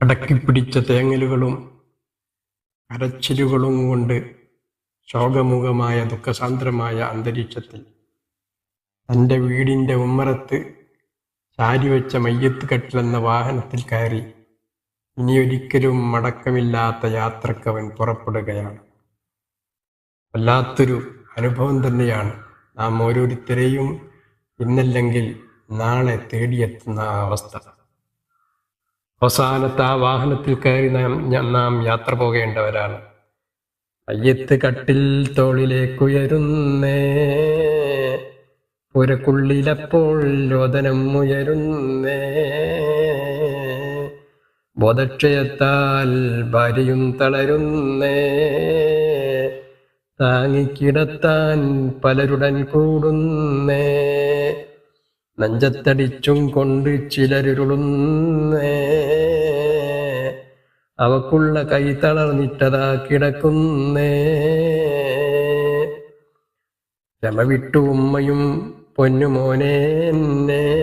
അടക്കിപ്പിടിച്ച തേങ്ങലുകളും കരച്ചിലുകളും കൊണ്ട് ശോകമുഖമായ ദുഃഖസാന്ദ്രമായ അന്തരീക്ഷത്തിൽ തന്റെ വീടിന്റെ ഉമ്മറത്ത് ചാരിവെച്ച മയ്യത്ത് കട്ടിലെന്ന വാഹനത്തിൽ കയറി ഇനിയൊരിക്കലും മടക്കമില്ലാത്ത യാത്രക്കവൻ പുറപ്പെടുകയാണ്. വല്ലാത്തൊരു അനുഭവം തന്നെയാണ് നാം ഓരോരുത്തരെയും ഇന്നല്ലെങ്കിൽ നാളെ തേടിയെത്തുന്ന അവസ്ഥ. അവസാനത്തെ ആ വാഹനത്തിൽ കയറി നാം നാം യാത്ര പോകേണ്ടവരാണ്. അയ്യത്ത് കട്ടിൽ തോളിലേക്കുയരുന്നേ. പുരക്കുള്ളിലപ്പോൾ ലോദനം ഉയരുന്നേ. ബോധക്ഷയത്താൽ ഭാര്യയും തളരുന്നേ. താങ്ങിക്കിടത്താൻ പലരുടൻ കൂടുന്നേ. നെഞ്ചത്തടിച്ചും കൊണ്ട് ചിലരുളുന്നേ അവക്കുള്ള കൈ തളർന്നിട്ടതാ കിടക്കുന്നേ. ക്ഷമ വിട്ടു ഉമ്മയും പൊന്നുമോനെ എന്നെ.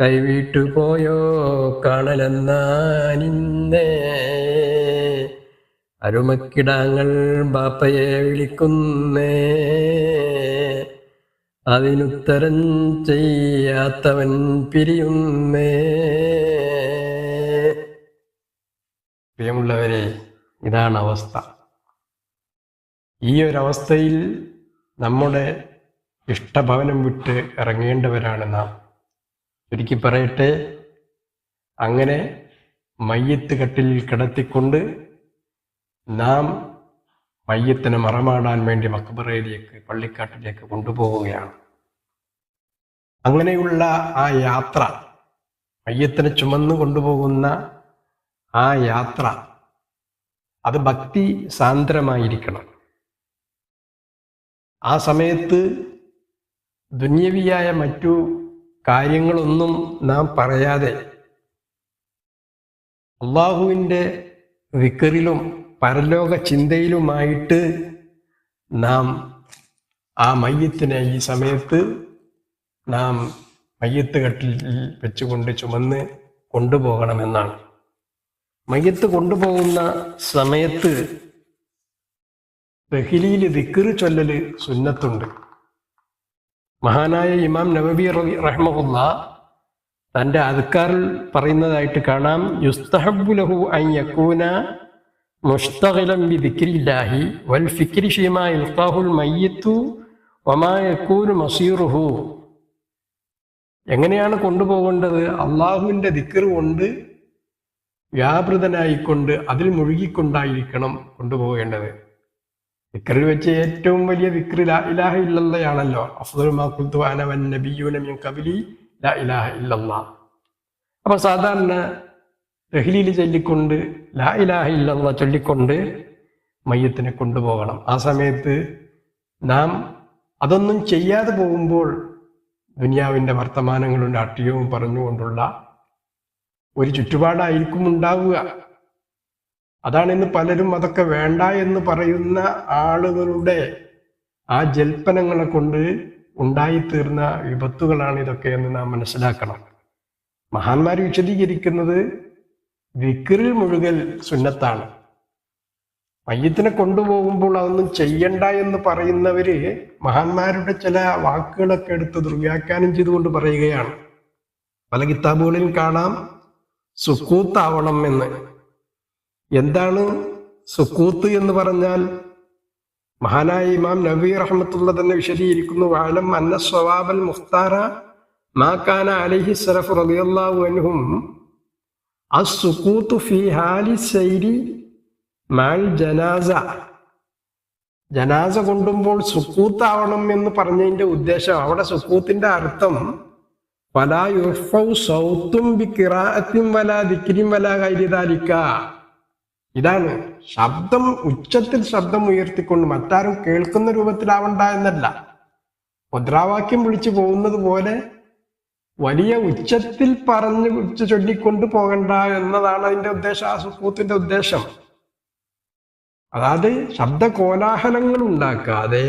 കൈവിട്ടു പോയോ കാണലെന്നാനിന്നേ. അരുമക്കിടാങ്ങൾ ബാപ്പയെ വിളിക്കുന്നേ. അതിനുത്തരം ചെയ്യാത്തവൻ പിരിയുന്നേ. പ്രിയമുള്ളവരെ ഇതാണ് അവസ്ഥ. ഈ ഒരവസ്ഥയിൽ നമ്മുടെ ഇഷ്ടഭവനം വിട്ട് ഇറങ്ങേണ്ടവരാണ് നാം. ചുരുക്കി പറയട്ടെ അങ്ങനെ മയ്യത്ത് കട്ടിലിൽ കിടത്തിക്കൊണ്ട് നാം മയ്യത്തിനെ മറമാടാൻ വേണ്ടി മക്ബറയിലേക്ക് പള്ളിക്കാട്ടിലേക്ക് കൊണ്ടുപോവുകയാണ്. അങ്ങനെയുള്ള ആ യാത്ര മയ്യത്തിനെ ചുമന്നു കൊണ്ടുപോകുന്ന ആ യാത്ര അത് ഭക്തി സാന്ദ്രമായിരിക്കണം. ആ സമയത്ത് ദുന്യവിയായ മറ്റു കാര്യങ്ങളൊന്നും നാം പറയാതെ അള്ളാഹുവിന്റെ വിക്കറിലും പരലോക ചിന്തയിലുമായിട്ട് നാം ആ മയ്യത്തിനെ ഈ സമയത്ത് നാം മയ്യത്ത് കട്ടിൽ വെച്ചുകൊണ്ട് ചുമന്ന് കൊണ്ടുപോകണമെന്നാണ്. മയ്യത്ത് കൊണ്ടുപോകുന്ന സമയത്ത് ബഹിലിയിൽ ദിക്കറ് ചൊല്ലല് സുന്നത്തുണ്ട്. മഹാനായ ഇമാം നബബി റഹ്മുല്ല തന്റെ അതുക്കാറിൽ പറയുന്നതായിട്ട് കാണാം യുസ്തഹബുലഹു അൻ യകൂന ബി ദിക്രില്ലാഹി വൽ ഫിക്രി ഷീമാ ഇൽഖാഹുൽ മയ്യിത്തു വമാ യകൂനു മസീറുഹു. എങ്ങനെയാണ് കൊണ്ടുപോകേണ്ടത്? അള്ളാഹുവിന്റെ ദിക്കറ് കൊണ്ട് വ്യാപൃതനായിക്കൊണ്ട് അതിൽ മുഴുകിക്കൊണ്ടായിരിക്കണം കൊണ്ടുപോകേണ്ടത്. ദിക്കറിൽ വെച്ച് ഏറ്റവും വലിയ ദിക്റ് ലാ ഇലാഹ ഇല്ലല്ലയാണല്ലോ. അഫ്ദലു മാ ഖുൽതു അന വൻ നബിയ്യൂന മിൻ ഖബ്ലി ലാ ഇലാഹ ഇല്ലല്ല. അപ്പൊ സാധാരണ റഹ്ലിയിൽ ചൊല്ലിക്കൊണ്ട് ലാ ഇലാഹ ചൊല്ലിക്കൊണ്ട് മയ്യത്തിനെ കൊണ്ടുപോകണം. ആ സമയത്ത് നാം അതൊന്നും ചെയ്യാതെ പോകുമ്പോൾ ദുനിയാവിന്റെ വർത്തമാനങ്ങളും രാഷ്ട്രീയവും പറഞ്ഞുകൊണ്ടുള്ള ഒരു ചുറ്റുപാടായിരിക്കും ഉണ്ടാവുക അതാണ് ഇന്ന് പലരും അതൊക്കെ വേണ്ട എന്ന് പറയുന്ന ആളുകളുടെ ആ ജൽപ്പനങ്ങളെ കൊണ്ട് ഉണ്ടായിത്തീർന്ന വിപത്തുകളാണ് ഇതൊക്കെ എന്ന് നാം മനസ്സിലാക്കണം. മഹാന്മാർ വിശദീകരിക്കുന്നത് വിക്രിൽ മുഴുകൽ സുന്നത്താണ്. മയ്യത്തിനെ കൊണ്ടുപോകുമ്പോൾ അതൊന്നും ചെയ്യണ്ട എന്ന് പറയുന്നവര് മഹാന്മാരുടെ ചില വാക്കുകളൊക്കെ എടുത്ത് ദുർവ്യാഖ്യാനം ചെയ്തുകൊണ്ട് പറയുകയാണ്. പല കിതാബുകളിൽ കാണാം സുക്കൂത്താവണം എന്ന്. എന്താണ് സുക്കൂത്ത് എന്ന് പറഞ്ഞാൽ? മഹാനായ ഇമാം നബി റഹ്മത്തുള്ള തന്നെ വിശദീകരിക്കുന്നു വാഴം അന്ന സ്വവാബൽ മുഖ്താറ മാക്കാന അലിഹി സലഫ് റളിയല്ലാഹു അൻഹും അസ്സുക്കൂത്തു ഫി ഹാലി സൈരി മാൽ ജനാസ. ജനാസ കൊണ്ടുമ്പോൾ സുക്കൂത്താവണം എന്ന് പറഞ്ഞതിന്റെ ഉദ്ദേശം അവിടെ സുക്കൂത്തിന്റെ അർത്ഥം വലാ യുർഫൗ സൗത്തും ബി വല വലാ വല ഗൈരി ഇതാണ് ശബ്ദം ഉച്ചത്തിൽ ശബ്ദം ഉയർത്തിക്കൊണ്ട് മറ്റാരും കേൾക്കുന്ന രൂപത്തിലാവണ്ട എന്നല്ല. മുദ്രാവാക്യം വിളിച്ചു പോകുന്നത് പോലെ വലിയ ഉച്ചത്തിൽ പറഞ്ഞ് ഉച്ച ചൊല്ലിക്കൊണ്ട് പോകണ്ട എന്നതാണ് അതിന്റെ ഉദ്ദേശം ആ സുക്കൂത്തിന്റെ ഉദ്ദേശം. അതായത് ശബ്ദ കോലാഹലങ്ങൾ ഉണ്ടാക്കാതെ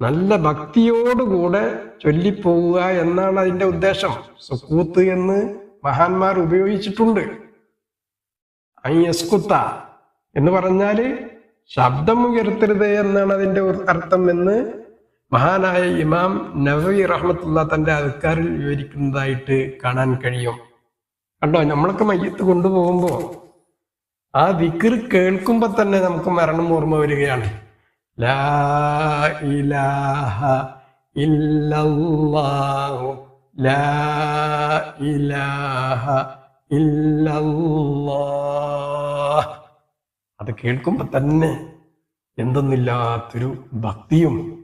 നല്ല ഭക്തിയോടുകൂടെ ചൊല്ലിപ്പോവുക എന്നാണ് അതിന്റെ ഉദ്ദേശം. സുക്കൂത്ത് എന്ന് മഹാന്മാർ ഉപയോഗിച്ചിട്ടുണ്ട്. അയ്യസ്കുത്ത എന്ന് പറഞ്ഞാൽ ശബ്ദം ഉയർത്തരുത് എന്നാണ് അതിന്റെ അർത്ഥം എന്ന് മഹാനായ ഇമാം നവവി റഹ്മത്തുള്ള തന്റെ അധികാരിൽ വിവരിക്കുന്നതായിട്ട് കാണാൻ കഴിയും. കണ്ടോ നമ്മളൊക്കെ മയ്യത്ത് കൊണ്ടുപോകുമ്പോ ആ ദിക്കർ കേൾക്കുമ്പോ തന്നെ നമുക്ക് മരണം ഓർമ്മ വരികയാണ്. ലാ ഇലാഹ ലാ ഇലാഹ ഇല്ലല്ലാഹ്. അത് കേൾക്കുമ്പോ തന്നെ എന്തെന്നില്ലാത്തൊരു ഭക്തിയും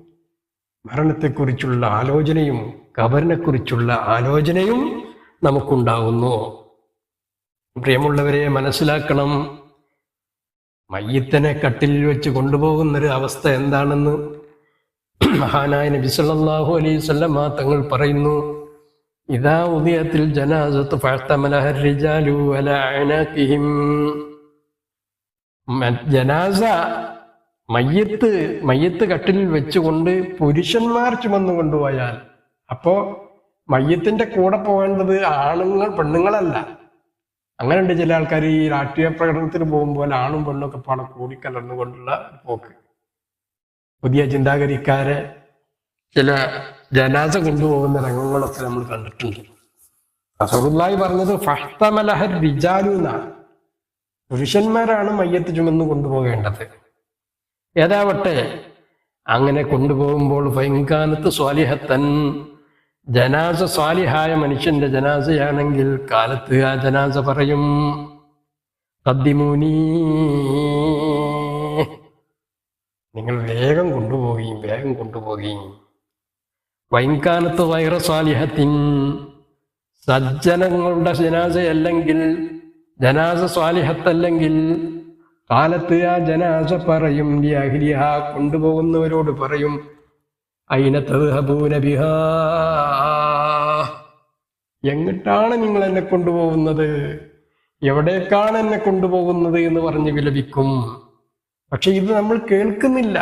മരണത്തെക്കുറിച്ചുള്ള ആലോചനയും കബറിനെക്കുറിച്ചുള്ള ആലോചനയും നമുക്കുണ്ടാവുന്നു. പ്രിയമുള്ളവരെ മനസ്സിലാക്കണം. മയ്യത്തിനെ കട്ടിൽ വെച്ച് കൊണ്ടുപോകുന്നൊരു അവസ്ഥ എന്താണെന്ന് മഹാനായ നബി സല്ലല്ലാഹു അലൈഹി വസല്ലമ തങ്ങൾ പറയുന്നു. ഇദാ ഉദിയത്തിൽ ജനാസത്ത് ഫഅത്തമലഹർ റിജാലു അലാ ജനാസ മയ്യത്ത് മയ്യത്ത് കട്ടിലിൽ വെച്ചുകൊണ്ട് പുരുഷന്മാർ ചുമന്നു കൊണ്ടുപോയാൽ അപ്പോ മയ്യത്തിന്റെ കൂടെ പോകേണ്ടത് ആണുങ്ങൾ പെണ്ണുങ്ങളല്ല. അങ്ങനെയുണ്ട് ചില ആൾക്കാർ ഈ രാഷ്ട്രീയ പ്രകടനത്തിന് പോകുമ്പോൾ ആണും പെണ്ണും ഒക്കെ പാടെ കൂടിക്കലർന്നുകൊണ്ടുള്ള പോക്ക്. പുതിയ ചിന്താഗതിക്കാരെ ചില ജനാസ കൊണ്ടുപോകുന്ന രംഗങ്ങളൊക്കെ നമ്മൾ കണ്ടിട്ടുണ്ട്. അസറുല്ലായി പറഞ്ഞത് ഫഹ്തമലഹർ വിജാലു എന്നാണ്. പുരുഷന്മാരാണ് മയ്യത്ത് ചുമന്ന് കൊണ്ടുപോകേണ്ടത്. ഏതാവട്ടെ? അങ്ങനെ കൊണ്ടുപോകുമ്പോൾ ഭയങ്കാനത്ത് സ്വാലിഹത്തൻ ജനാസ സ്വാലിഹായ മനുഷ്യന്റെ ജനാസയാണെങ്കിൽ കാലത്ത് ആ ജനാസ പറയും തദ്ദിമൂനീ നിങ്ങൾ വേഗം കൊണ്ടുപോകുകയും വേഗം കൊണ്ടുപോകുകയും വൈകാലത്ത് വൈറ സ്വാലിഹത്തിൻ സജ്ജനങ്ങളുടെ ജനാസയല്ലെങ്കിൽ ജനാസ സ്വാലിഹത്തല്ലെങ്കിൽ കാലത്ത് ആ ജനാസ പറയും ലിഅഹ്ലിഹ കൊണ്ടുപോകുന്നവരോട് പറയും അയിന തദ്ഹബൂന ബിഹാ എങ്ങിട്ടാണ് നിങ്ങൾ എന്നെ കൊണ്ടുപോകുന്നത്? എവിടേക്കാണ് എന്നെ കൊണ്ടുപോകുന്നത് എന്ന് പറഞ്ഞ് വിലപിക്കും. പക്ഷെ ഇത് നമ്മൾ കേൾക്കുന്നില്ല.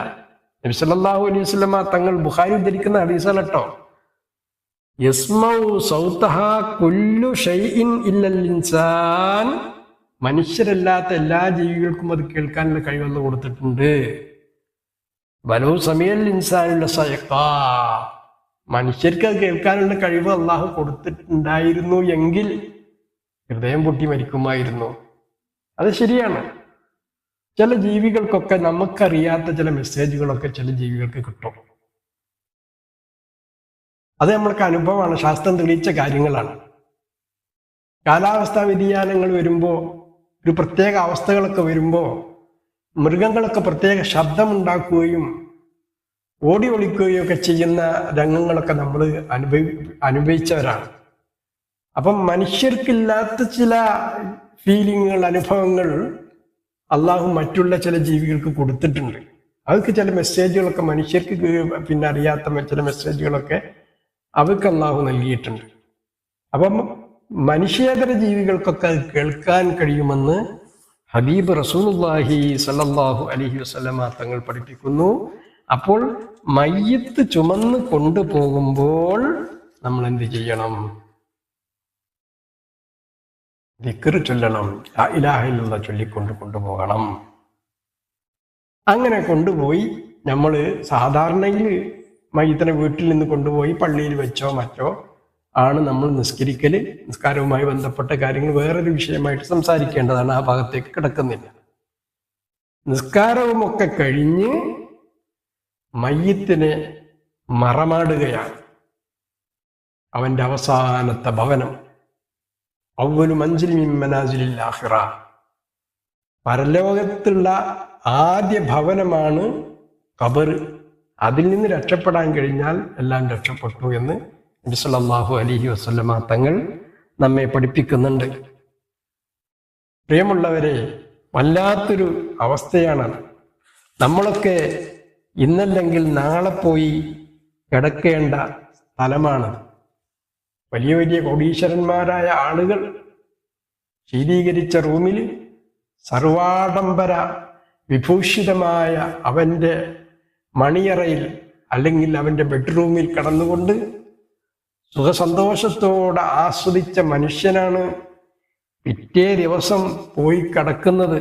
നബി സല്ലല്ലാഹു അലൈഹി വസല്ലമ തങ്ങൾ ബുഹാരി ഉദ്ധരിക്കുന്ന ഹദീസല്ലോ യസ്മൗ സൗതഹ കുല്ലു ഷൈഇൻ ഇല്ലൽ ഇൻസാൻ മനുഷ്യരല്ലാത്ത എല്ലാ ജീവികൾക്കും അത് കേൾക്കാനുള്ള കഴിവെന്ന് കൊടുത്തിട്ടുണ്ട്. ബലവും സമയൽ ഇൻസാനുള്ള സയക്ക മനുഷ്യർക്ക് അത് കേൾക്കാനുള്ള കഴിവ് അള്ളാഹു കൊടുത്തിട്ടുണ്ടായിരുന്നു എങ്കിൽ ഹൃദയം പൊട്ടി മരിക്കുമായിരുന്നു. അത് ശരിയാണ്. ചില ജീവികൾക്കൊക്കെ നമുക്കറിയാത്ത ചില മെസ്സേജുകളൊക്കെ ചില ജീവികൾക്ക് കിട്ടും. അത് നമ്മൾക്ക് അനുഭവമാണ്. ശാസ്ത്രം തെളിയിച്ച കാര്യങ്ങളാണ്. കാലാവസ്ഥാ വ്യതിയാനങ്ങൾ വരുമ്പോൾ ഒരു പ്രത്യേക അവസ്ഥകളൊക്കെ വരുമ്പോൾ മൃഗങ്ങളൊക്കെ പ്രത്യേക ശബ്ദമുണ്ടാക്കുകയും ഓടി ഒളിക്കുകയും ഒക്കെ ചെയ്യുന്ന രംഗങ്ങളൊക്കെ നമ്മൾ അനുഭവി അനുഭവിച്ചവരാണ്. അപ്പം മനുഷ്യർക്കില്ലാത്ത ചില ഫീലിങ്ങുകൾ അനുഭവങ്ങൾ അള്ളാഹു മറ്റുള്ള ചില ജീവികൾക്ക് കൊടുത്തിട്ടുണ്ട്. അവർക്ക് ചില മെസ്സേജുകളൊക്കെ മനുഷ്യർക്ക് പിന്നെ അറിയാത്ത ചില മെസ്സേജുകളൊക്കെ അവർക്ക് അള്ളാഹു നൽകിയിട്ടുണ്ട്. അപ്പം മനുഷ്യേതര ജീവികൾക്കൊക്കെ കേൾക്കാൻ കഴിയുമെന്ന് ഹബീബ് റസൂലുള്ളാഹി സല്ലാഹു അലഹി വസല്ലമ തങ്ങൾ പഠിപ്പിക്കുന്നു. അപ്പോൾ മയ്യത്ത് ചുമന്ന് കൊണ്ടുപോകുമ്പോൾ നമ്മൾ എന്ത് ചെയ്യണം? ദിക്ർ ചൊല്ലണം. ഇലാഹിലുള്ള ചൊല്ലിക്കൊണ്ട് കൊണ്ടുപോകണം. അങ്ങനെ കൊണ്ടുപോയി നമ്മൾ സാധാരണയിൽ മയ്യത്തിനെ വീട്ടിൽ നിന്ന് കൊണ്ടുപോയി പള്ളിയിൽ വെച്ചോ മറ്റോ ആണ് നമ്മൾ നിസ്കരിക്കൽ നിസ്കാരവുമായി ബന്ധപ്പെട്ട കാര്യങ്ങൾ വേറൊരു വിഷയമായിട്ട് സംസാരിക്കേണ്ടതാണ് ആ ഭാഗത്തേക്ക് കിടക്കുന്നില്ല. നിസ്കാരവുമൊക്കെ കഴിഞ്ഞ് മയ്യത്തിനെ മറമാടുകയാണ്. അവന്റെ അവസാനത്തെ ഭവനം. അവലു മഞ്ചിൽ ആഹിറ പരലോകത്തുള്ള ആദ്യ ഭവനമാണ് കബർ അതിൽ നിന്ന് രക്ഷപ്പെടാൻ കഴിഞ്ഞാൽ എല്ലാം രക്ഷപ്പെട്ടു എന്ന് നബി അലിഹി വസല്ലമ തങ്ങൾ നമ്മെ പഠിപ്പിക്കുന്നുണ്ട്. പ്രിയമുള്ളവരെ വല്ലാത്തൊരു അവസ്ഥയാണ്. നമ്മളൊക്കെ ഇന്നല്ലെങ്കിൽ നാളെ പോയി കിടക്കേണ്ട സ്ഥലമാണ്. വലിയ വലിയ കോടീശ്വരന്മാരായ ആളുകൾ ശീതീകരിച്ച റൂമിൽ സർവാഡംബര വിഭൂഷിതമായ അവന്റെ മണിയറയിൽ അല്ലെങ്കിൽ അവന്റെ ബെഡ്റൂമിൽ കടന്നുകൊണ്ട് സുഖസന്തോഷത്തോടെ ആസ്വദിച്ച മനുഷ്യനാണ് പിറ്റേ ദിവസം പോയി കിടക്കുന്നത്.